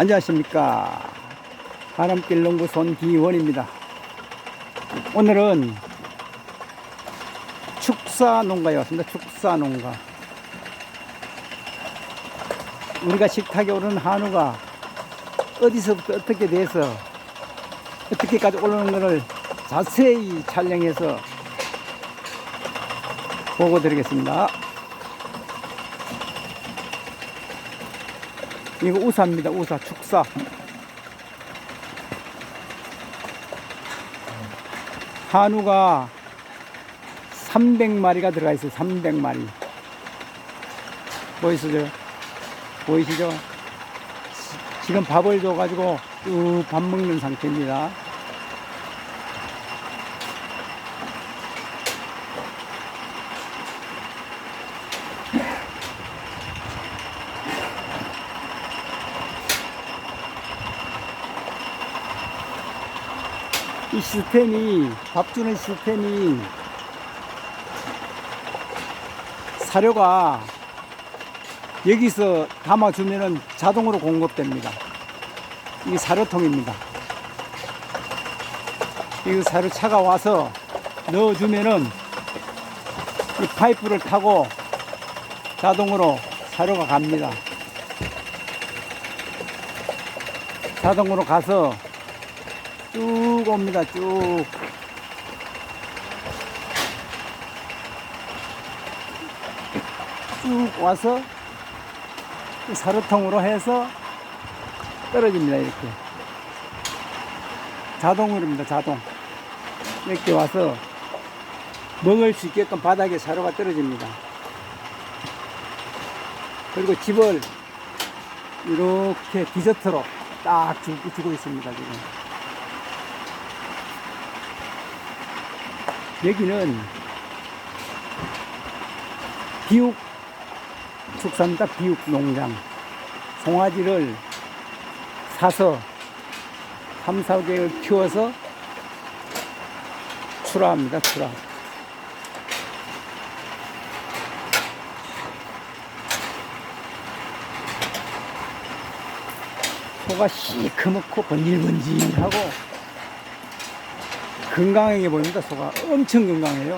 안녕하십니까. 바람길 농구 손기원입니다. 오늘은 축사 농가에 왔습니다. 축사 농가. 우리가 식탁에 오르는 한우가 어디서부터 어떻게 돼서 어떻게까지 오르는 것을 자세히 촬영해서 보고 드리겠습니다. 이거 우사입니다. 우사 축사. 한우가 300마리가 들어가 있어요. 300마리. 보이시죠? 보이시죠? 지- 지금 밥을 줘가지고 쭉밥 먹는 상태입니다. 이 시스템이 밥 주는 시스템이 사료가 여기서 담아주면은 자동으로 공급됩니다. 이게 사료통입니다. 이 사료차가 와서 넣어주면은 이 파이프를 타고 자동으로 사료가 갑니다. 자동으로 가서 쭉 옵니다. 쭉. 쭉 와서 이 사료통으로 해서 떨어집니다. 이렇게. 자동으로입니다. 자동. 이렇게 와서 먹을 수 있게끔 바닥에 사료가 떨어집니다. 그리고 집을 이렇게 디저트로 딱 주고 있습니다. 지금. 여기는 비육 축산다 비육 농장 송아지를 사서 3, 4개월 키워서 출하합니다. 출하. 소가 시커멓고 번질번질하고 건강하게 보입니다. 소가 엄청 건강해요.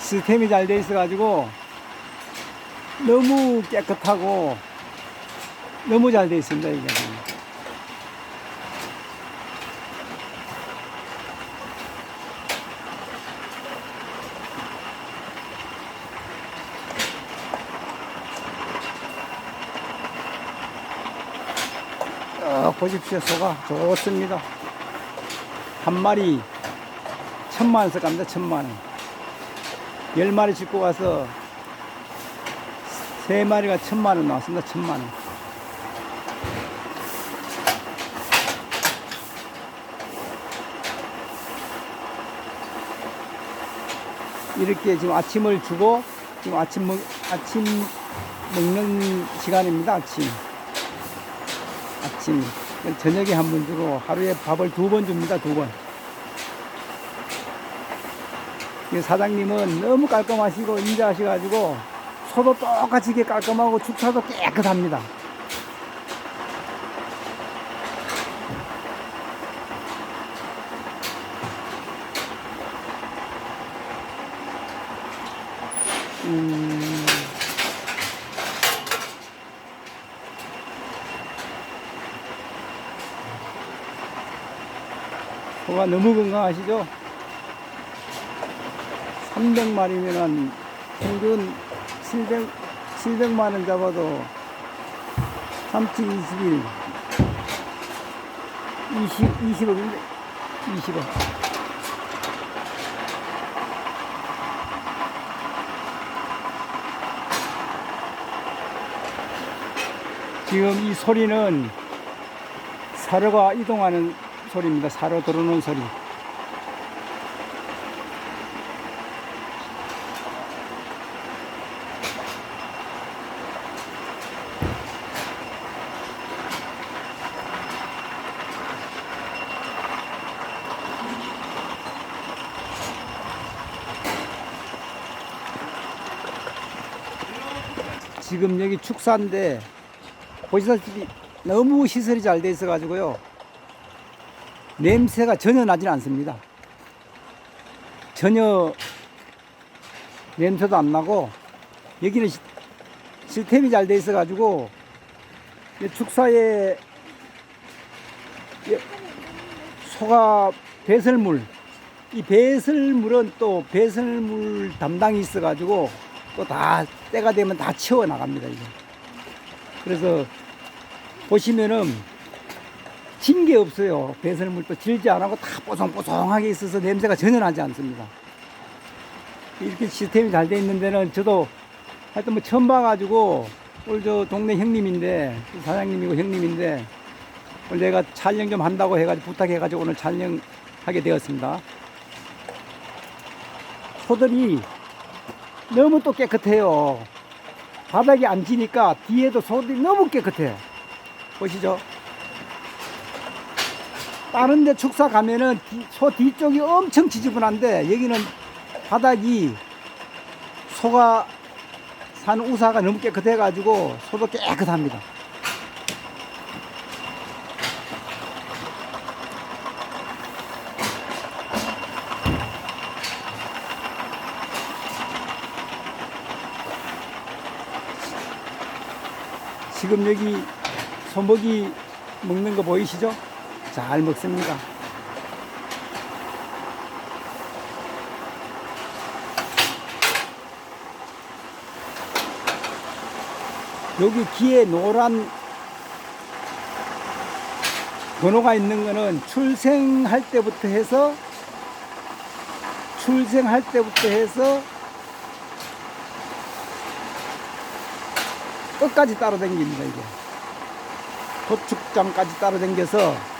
시스템이 잘 돼 있어 가지고 너무 깨끗하고 너무 잘 돼 있습니다. 이게. 어, 보십시오. 소가 좋습니다. 한 마리 천만 원씩 갑니다. 천만 원. 열 마리 짓고 가서 세 마리가 천만 원 나왔습니다. 천만 원. 이렇게 지금 아침을 주고 지금 아침 먹 아침 먹는 시간입니다. 아침. 아침. 저녁에 한 번 주고 하루에 밥을 두 번 줍니다. 두 번. 이 사장님은 너무 깔끔하시고 인자하셔가지고 소도 똑같이 깔끔하고 축사도 깨끗합니다. 소가 너무 건강하시죠? 300마리면은 평균 700, 700만 원 잡아도 3치 20일 20, 20억인데 20억 지금 이 소리는 사료가 이동하는 소리입니다. 사료 들어오는 소리. 지금 여기 축사인데 보시다시피 너무 시설이 잘 돼 있어 가지고요. 냄새가 전혀 나질 않습니다. 전혀 냄새도 안 나고 여기는 시- 시스템이 잘 돼 있어 가지고 이 축사에 이 소가 배설물 이 배설물은 또 배설물 담당이 있어 가지고 또 다 때가 되면 다 치워 나갑니다 이게. 그래서 보시면은 진 게 없어요. 배설물도 질지 안 하고 다 뽀송뽀송하게 있어서 냄새가 전혀 나지 않습니다. 이렇게 시스템이 잘 돼 있는 데는 저도 하여튼 뭐 처음 봐가지고 오늘 저 동네 형님인데 사장님이고 형님인데 오늘 내가 촬영 좀 한다고 해가지고 부탁해가지고 오늘 촬영하게 되었습니다. 소들이 너무 또 깨끗해요. 바닥이 안 지니까 뒤에도 소들이 너무 깨끗해. 보시죠. 다른 데 축사 가면은 뒤- 소 뒤쪽이 엄청 지저분한데 여기는 바닥이 소가 산 우사가 너무 깨끗해 가지고 소도 깨끗합니다. 지금 여기 소먹이 먹는 거 보이시죠? 잘 먹습니다. 여기 귀에 노란 번호가 있는 거는 출생할 때부터 해서 출생할 때부터 해서 끝까지 따라다닙니다 이게 도축장까지 따라다녀서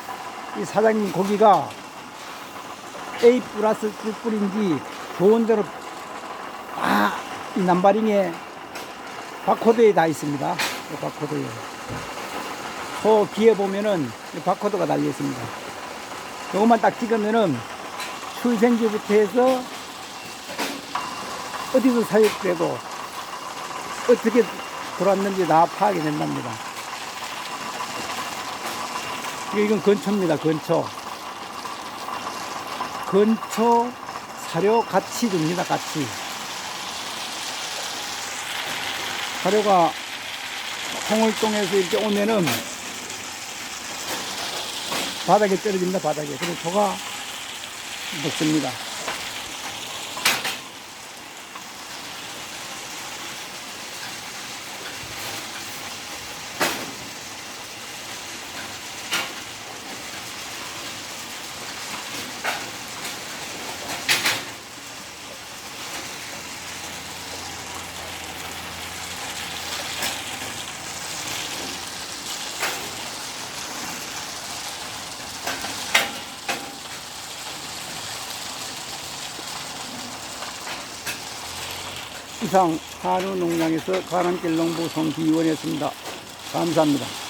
이 사장님 고기가 A 플러스 뿔뿔인지 좋은 대로 다이 남바링에 바코드에 다 있습니다. 이 바코드에. 소 귀에 보면은 이 바코드가 달려 있습니다. 요것만 딱 찍으면은 출생지부터 해서 어디서 사육되고 어떻게 돌았는지 다 파악이 된답니다. 이건 근초입니다. 근초. 근초 사료 같이 줍니다. 같이. 사료가 홍을동에서 이렇게 오면은 바닥에 떨어집니다. 바닥에. 그래서 소가 먹습니다. 이상 한우 농장에서 가람길 농부 송기원이었습니다. 감사합니다.